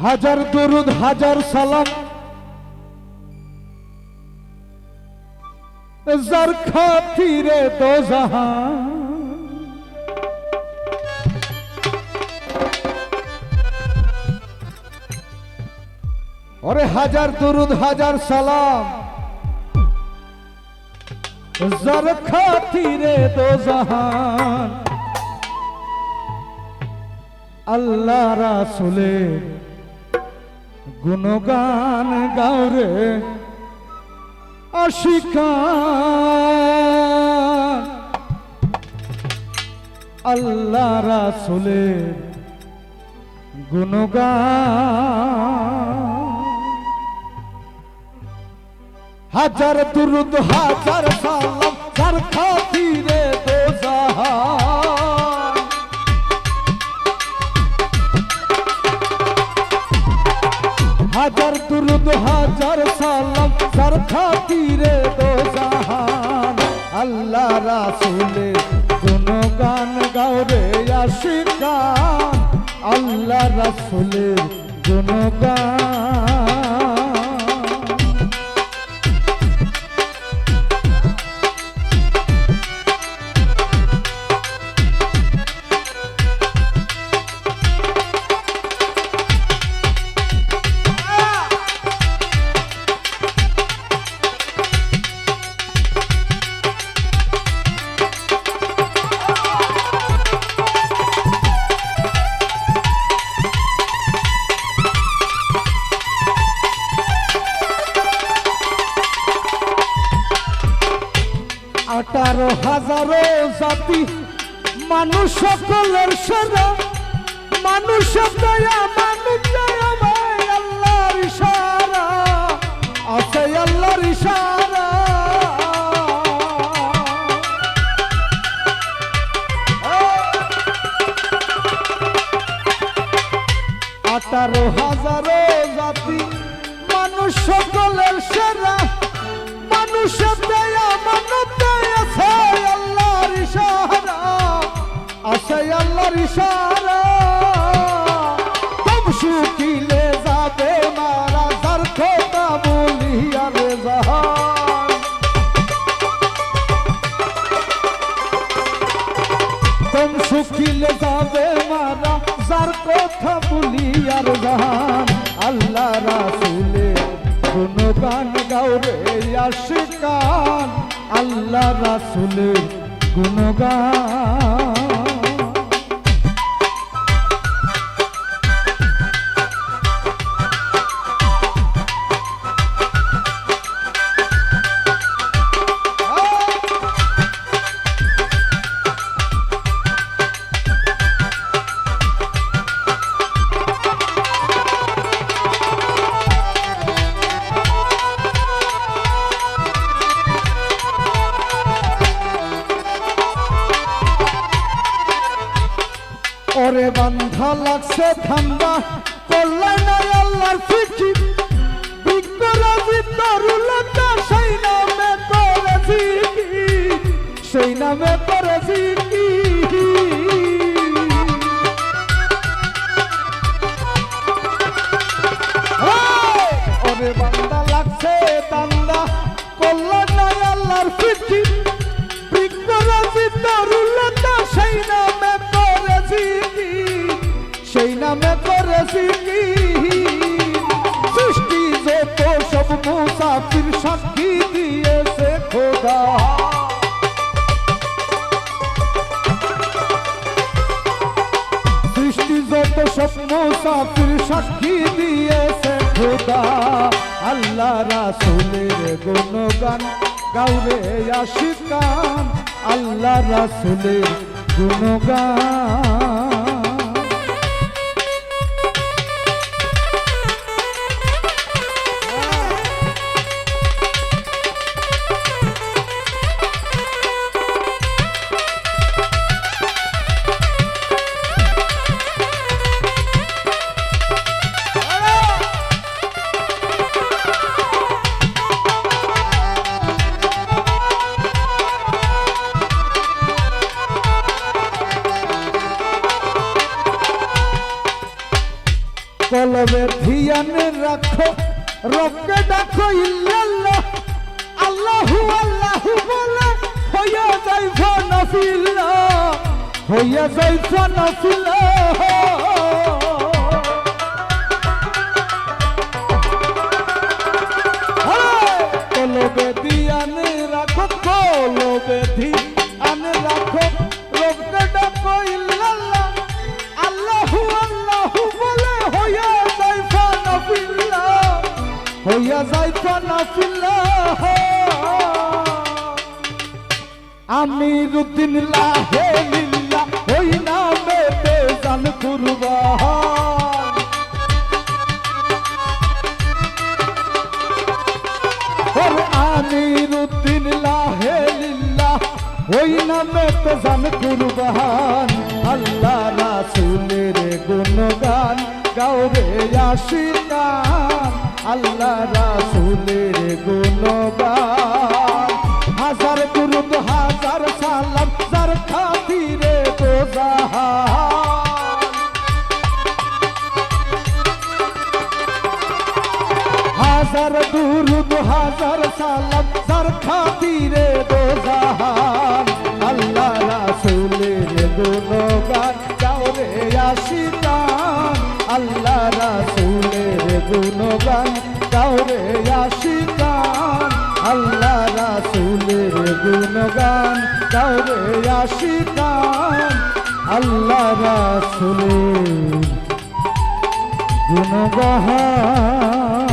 হাজার দরুদ, হাজার সালাম। যার খাতিরে জাহান। ওরে হাজার দরুদ, হাজার সালাম। যার খাতিরে দো জাহান। আল্লাহ রাসুলের গুণগান গাওরে আশিকান আল্লাহ রাসুলের গুণগান। হাজার দুরুদ হাজার সালাম যার খাতিরে সালাম তীরে খাতিরে দো জাহান আল্লাহ রাসুলে কোন গান গাওরে আশিকান আল্লাহ রাসুলের কোন গান আঠারো হাজারো জাতি, মানুষ সকলের সেরা, মানুষ দয়া মানুষ দয়া ভাই, আল্লাহর ইশারা, আছে আল্লাহর ইশারা। হাজারো জাতি, মানুষ সকলের সেরা ইশারা। শুকিলে যাবে মারা যার কথা বলি আর তম শুকিলে যাবে মারা যার কথা বলি আর জাহান আল্লাহ রাসুলে কোন গান গাওরে আশিকান। আল্লাহ রাসুলের কোন ওরে বান্ধা লাগছে করলাই না আল্লাহর ফিকি বিজ্ঞরাজি দারুলতা সেই নামে করেছি সেই নামে করেছি কি! ওরে বান্দা লাগছে দান্দা করলাই না আল্লাহর মুসাফির সাক্ষী দিয়েছে খোদা। সৃষ্টি যত সব মুসাফির সাক্ষী দিয়েছে খোদা। আল্লাহ রাসুলের গুণগান, গাউরে আশিকান আল্লাহ রাসুলের গুণগান। কলবে ধিয়ানে রাখো, রবকে ডাকো, ইল্লাল্লাহ, আল্লাহু আল্লাহু বলে, হইয়া যাই ফানাফিল্লা হইয়া যাই ফানাফিল্লা কলবে দিয়ানে রাখো কলবে দিয়ানে আমি রুদ্দিন লাহে লিল্লা হই না মেতে জান কুরবান ওর আমিরুদ্দিন লাহে লিল্লাহ ওই নামে জান কুরবান আল্লাহ রাসূলের গুণগান গাওরে আশিকান আল্লাহ রাসূলের গুণগান। হাজার দুরুদ হাজার সালাম, যার খাতিরে তো জাহান হাজার দুরুদ হাজার সালাম, যার খাতিরে দো জাহান আল্লাহ রাসূলের গুণগান গাওরে আশিকান। আল্লাহ রাসুলের গুণগান কাউরে আশিকান আল্লাহ রাসুলের গুণগান কাউরে আশিকান আল্লাহ রাসুলের গুণগান।